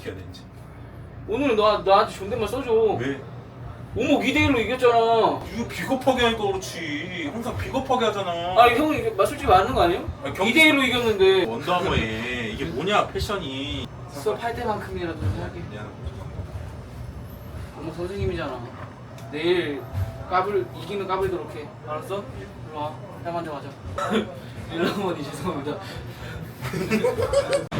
시켜야 되는지. 오늘은 너, 나한테 존댓말 써줘. 왜? 오목 2대1로 이겼잖아. 이거 비겁하게 하니까 그렇지. 항상 비겁하게 하잖아. 아, 형은 이게 마- 솔직히 맞는 거 아니에요? 아, 경- 2대1로 이겼는데. 원더머에 이게 뭐냐 패션이. 수업할 때만큼이라도 생각해. 미안하다. 오목 선생님이잖아. 내일 까불, 이기는 까불도록 해. 알았어? 일로 와. 해 먼저 가자. 일어머니 죄송합니다.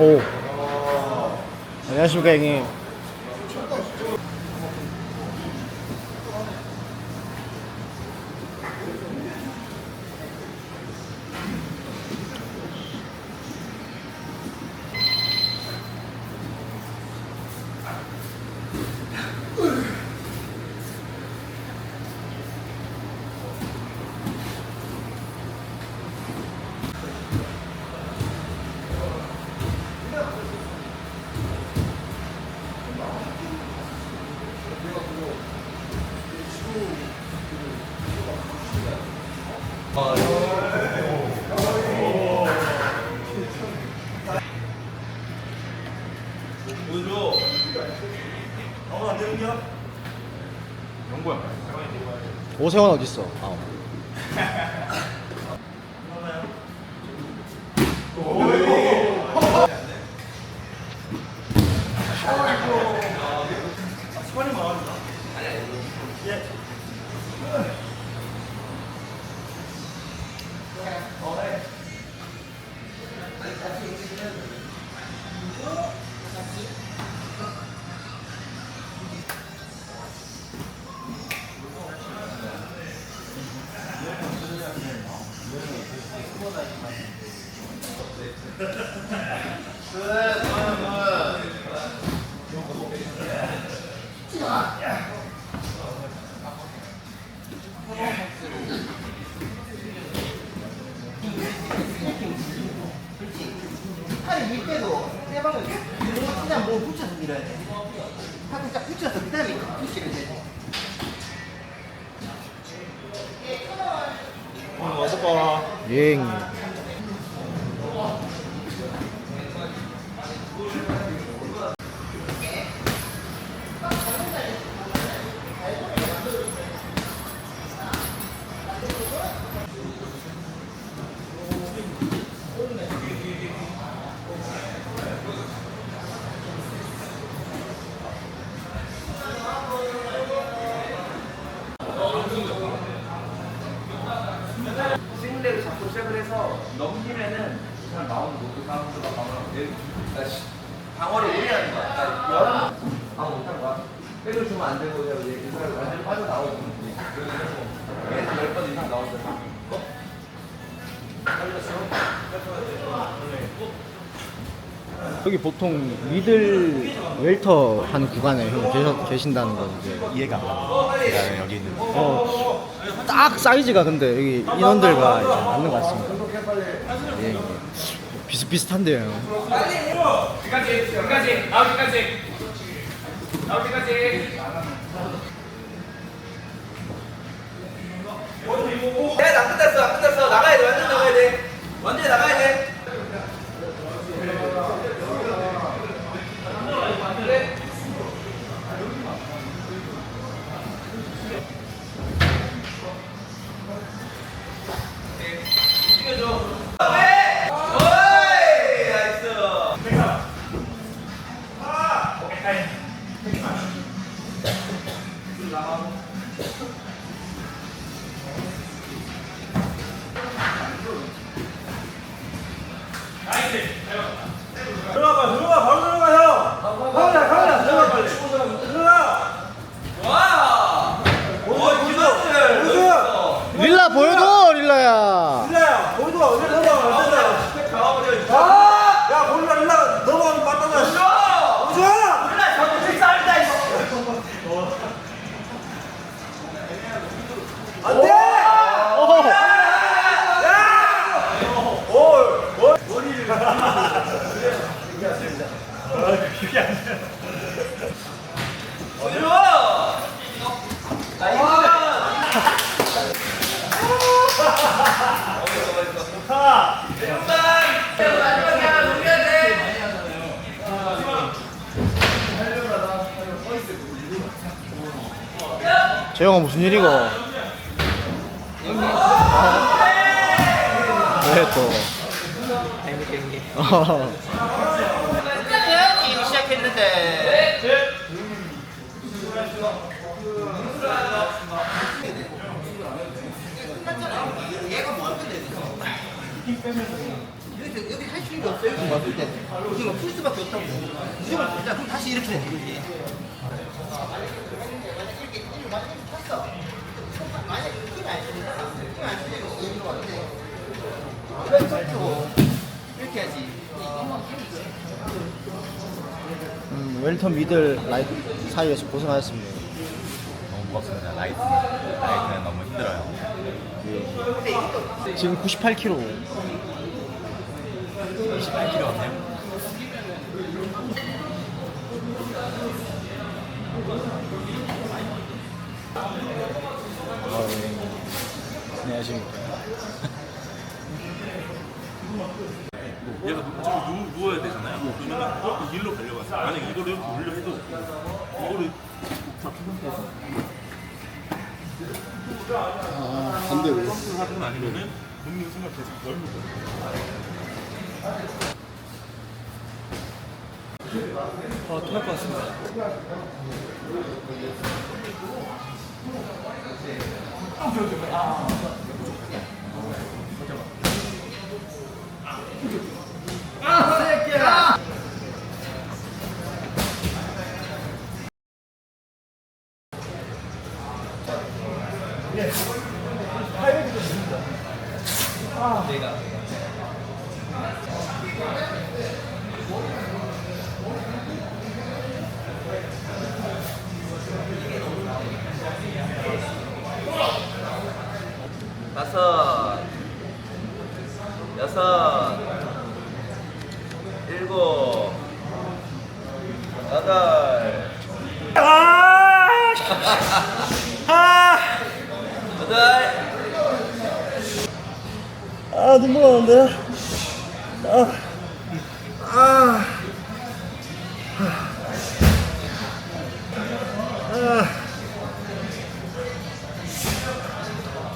오. 안녕하십니까 형님. 오세원 어디 있어? 아. 팔이 밀 때도 해방을 그냥 뭐 붙여서 밀어야 돼. 팔을 딱 붙여서 그 다음에 붙이면 돼. 예 형님. 싱글레를 잡고 시작을 해서 넘기면은 그냥 나오는 모두 사람들과 방어를 내 그러니까 시- 방어를 오래 하는 거야. 그러니까 여러 방어 못한 거야. 백을 주면 안 되고 그냥 이제 이 사람이 완전히 빠져나오고 그래서 열번 이상 나오잖아. 여기 보통 미들 웰터 하는 구간에 형 계셔, 계신다는 거 이제 이해가 안 가. 여기 있는. 어, 딱 사이즈가 근데 여기 인원들과 이제 맞는 것 같습니다. 예, 예. 비슷비슷한데요. 형. 여기까지, 여기까지, 나오기까지. 나오기까지. 야, 안 끝났어, 안 끝났어. 나가야 돼, 완전 나가야 돼. 완전 나가야 돼. 시작했는데 얘가 뭐할 건데 여기 여기 할 수 있는 게 없어요 지금 풀 수밖에 없다고 무조건 일단 그럼 다시 이렇게 돼 이거지 이렇게 이렇게 막 이렇게 탔어 만약에 힘이 안 쓰니까 힘이 안 쓰니까 여기로 왔는데 이렇게 해야지 음, 웰턴 미들 라이트 사이에서 고생하셨습니다. 너무 빡습니다. 라이트. 라이트는 너무 힘들어요. 지금 98kg. 28kg 왔네요. 아, 네. 안녕하십니까. 얘가 저기 누, 누워야 되잖아요. 그러면 어, 이 일로 가려고 하세요. 만약에 이거를 이렇게 올려 해도 이거를 잡힌 상태에서 아, 반대로. 펌프를 하든 아니면은 눕는 순간 계속 넓는 거예요. 어, 토할 것 같습니다. 다섯, 여섯, 일곱, 여덟, 여덟, 아, 눈물 나는데?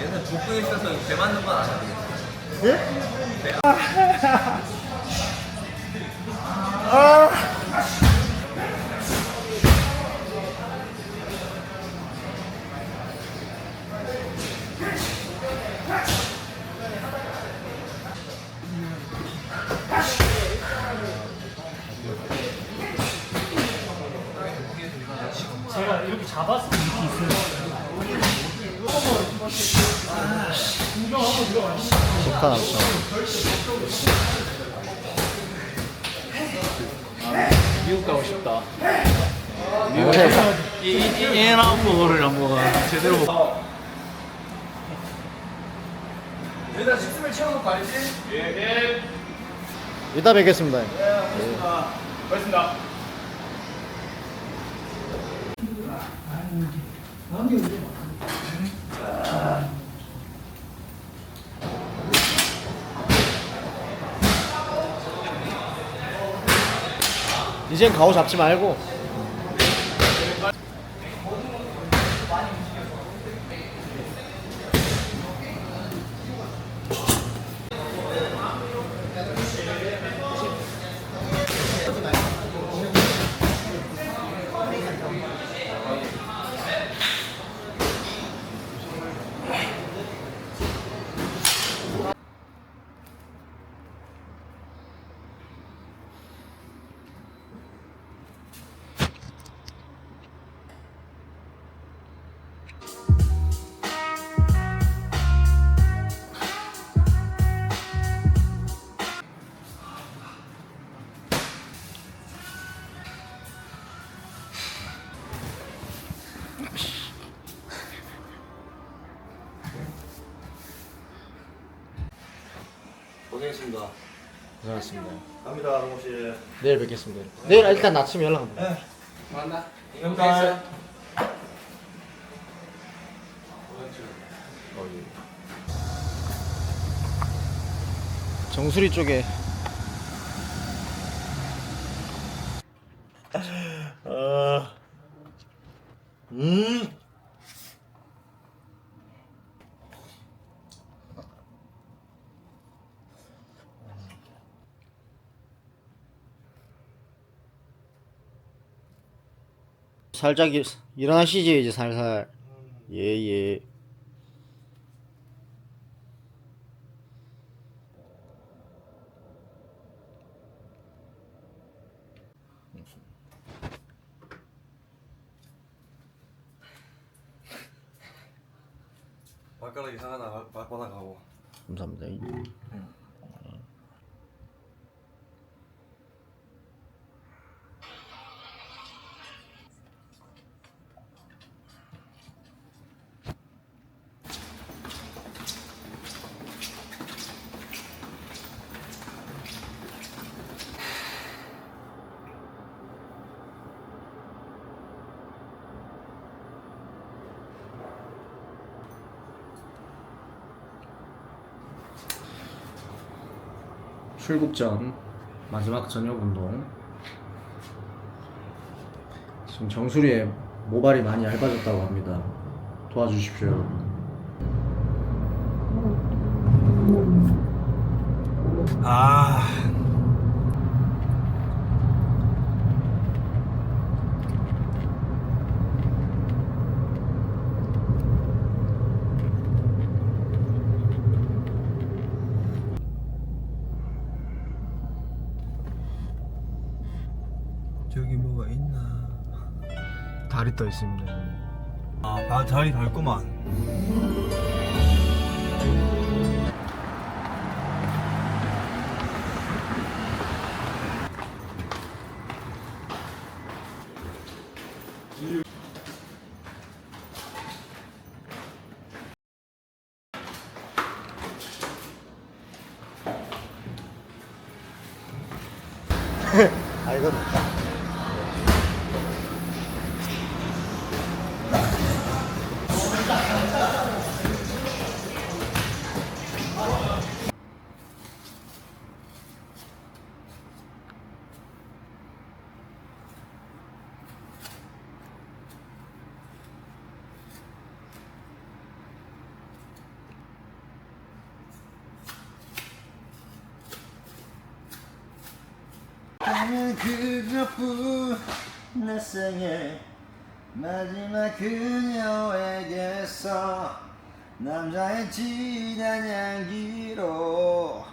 얘는 복근이 있어서 배 맞는 건 아니야. 제 가 제대로 먹. 여기다 식습을 채워놓고 알지? 이따 뵙겠습니다. 이젠 가오 잡지 말고 고생했습니다. 고생하셨습니다. 갑니다, 동호 씨. 내일 뵙겠습니다. 내일 일단 아침에 연락 한번. 만나. 감사합니다. 정수리 쪽에 음. 살짝 일, 일어나시지 이제 살살. 예예. 발가락이 하나 발바닥하고. 감사합니다. 출국 전 마지막 저녁 운동. 지금 정수리에 모발이 많이 얇아졌다고 합니다. 도와주십시오, 여러분. 아. 저기 뭐가 있나? 다리 떠 있습니다. 아, 바, 다리 밝구만. 아 이거 나는 그것뿐 내 생애. 마지막 그녀에게서 남자의 진한 향기로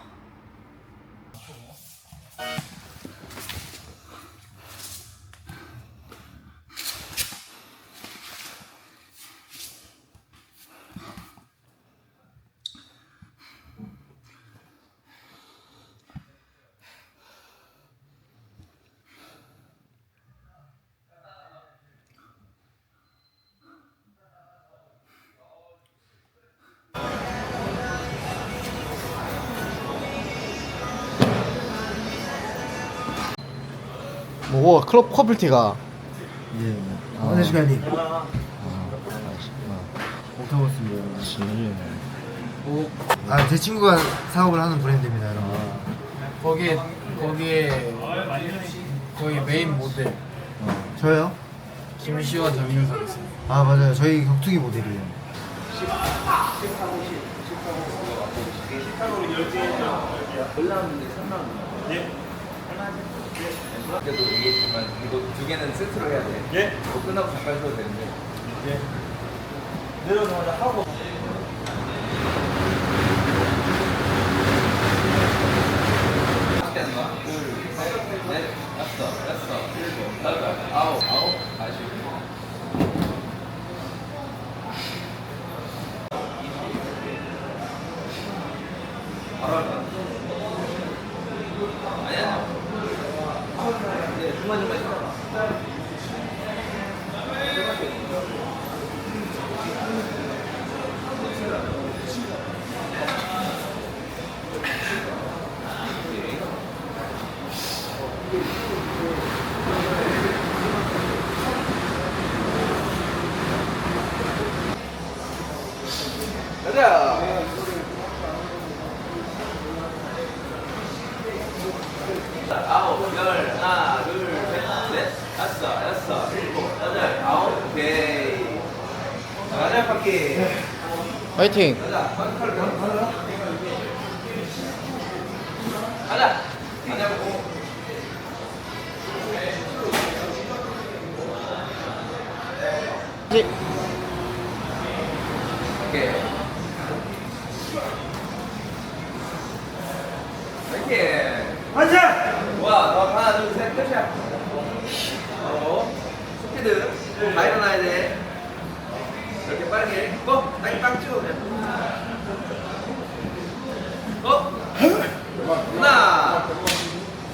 뭐 클럽 커플티가 예. 아. 시간이? 아. 아, 제 친구가 사업을 하는 브랜드입니다, 여러분. 거기에 거기에 거기 메인 모델 저요? 김시와 정윤석. 아, 맞아요. 저희 격투기 모델이에요. 올라오는데 3만 원. 예. 그래도 얘기했지만 이거 두 개는 세트로 해야 돼. 예. 이거 끝나고 잠깐 쉬어도 되는데. 내려오자마자 하고. 밖에 안 가? 둘, 셋, 넷, 다섯, 여섯, 일곱, 여덟, 아홉, 아홉, 아십. まにまいか。 화이팅! 오케이. 이렇게. 하나, 둘, 셋, 끝이야. 어. 스피드. 다 일어나야 돼. 빠르게. 고. 땅에 빵 찍어 그냥. 고. 하나,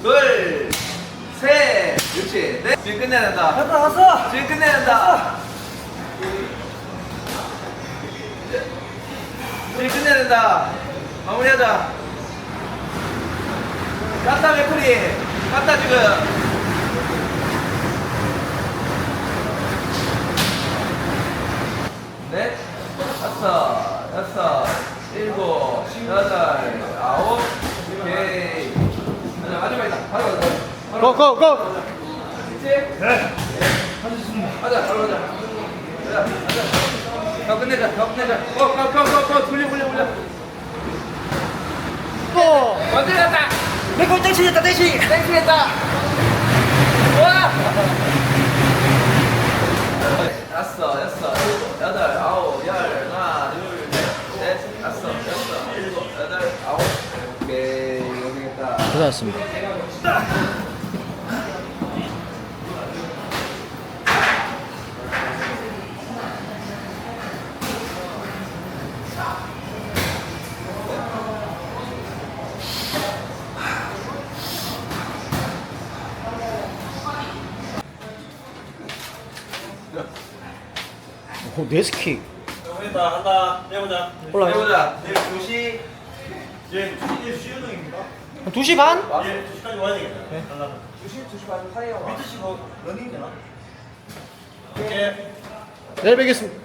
둘, 셋. 그렇지. 넷. 지금 끝내야 된다. 갔다 왔어. 지금 끝내야 된다. 우리 끝내야 된다. 마무리하자. 갔다 맥코리. 갔다 지금. 넷, 다섯, 여섯, 일곱, 여덟, 아홉, 오케이. 가자, 마지막 이다. 바로 가자. 고! 고! 고! 그치? 네. 가자, 바로 가자. 가자, 가자. 더 끝내자, 더 끝내자. 어, 고, 고, 고, 고, 돌려, 돌려, 돌려. 고! 완전 했다. 내골 땡치겠다 땡치! 땡치겠다. 와. 다섯, 여섯, 일곱, 여덟, 아홉, 열, 하나, 둘, 셋, 넷, 다섯, 여섯, 일곱, 여덟, 아홉. 오케이, 있다. 고생하셨습니다. 오, 네스킥. 한다 한다 해보자 올라. 해보자. 내일 2시 예 2시 수요동입니다 한 2시 반? 예 2시까지 와야 되겠다 네 달라 2시, 2시 반 사이에 와. 미트 씨뭐 러닝 되나? 예 내일 뵙겠습니다.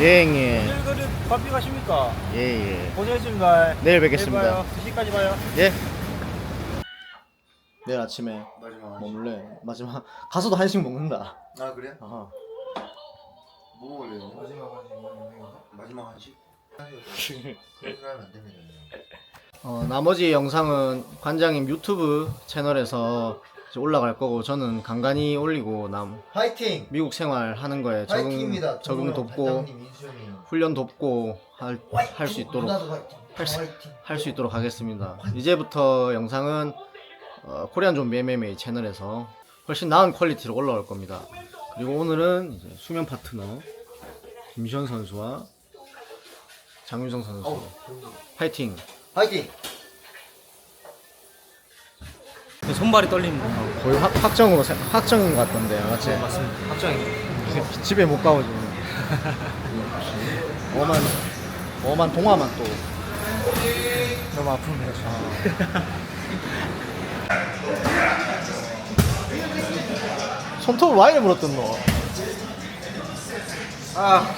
예, 형님. 밥비 가십니까? 예, 예. 고생했습니다 내일 뵙겠습니다. 내일 봐요 2시까지 봐요 예. 내일 아침에 마지막 먹을래? 마지막 가서도 한식 먹는다. 아 그래? 아하. 뭐 먹을래요? 마지막 한식 마지막 한식? 어, 나머지 영상은 관장님 유튜브 채널에서 이제 올라갈 거고 저는 간간히 올리고 남 화이팅! 미국 생활 하는 거에 적응 화이팅입니다. 적응 돕고. 훈련 돕고 할 할 수 있도록 누나도 화이팅! 할 수- 화이팅! 할 수 있도록 하겠습니다. 이제부터 영상은 어, 코리안 좀비 MMA 채널에서 훨씬 나은 퀄리티로 올라올 겁니다. 그리고 오늘은 이제 수면 파트너 김시현 선수와 장윤성 선수 파이팅. 화이팅! 손발이 떨립니다. 거의 확, 확정으로 세- 것 같던데 맞지? 맞습니다. 확정입니다. 집에 못 가고 지금 엄한 엄한 동화만 또 너무 아프네요. 손톱을 와인에 물었던 너. 아,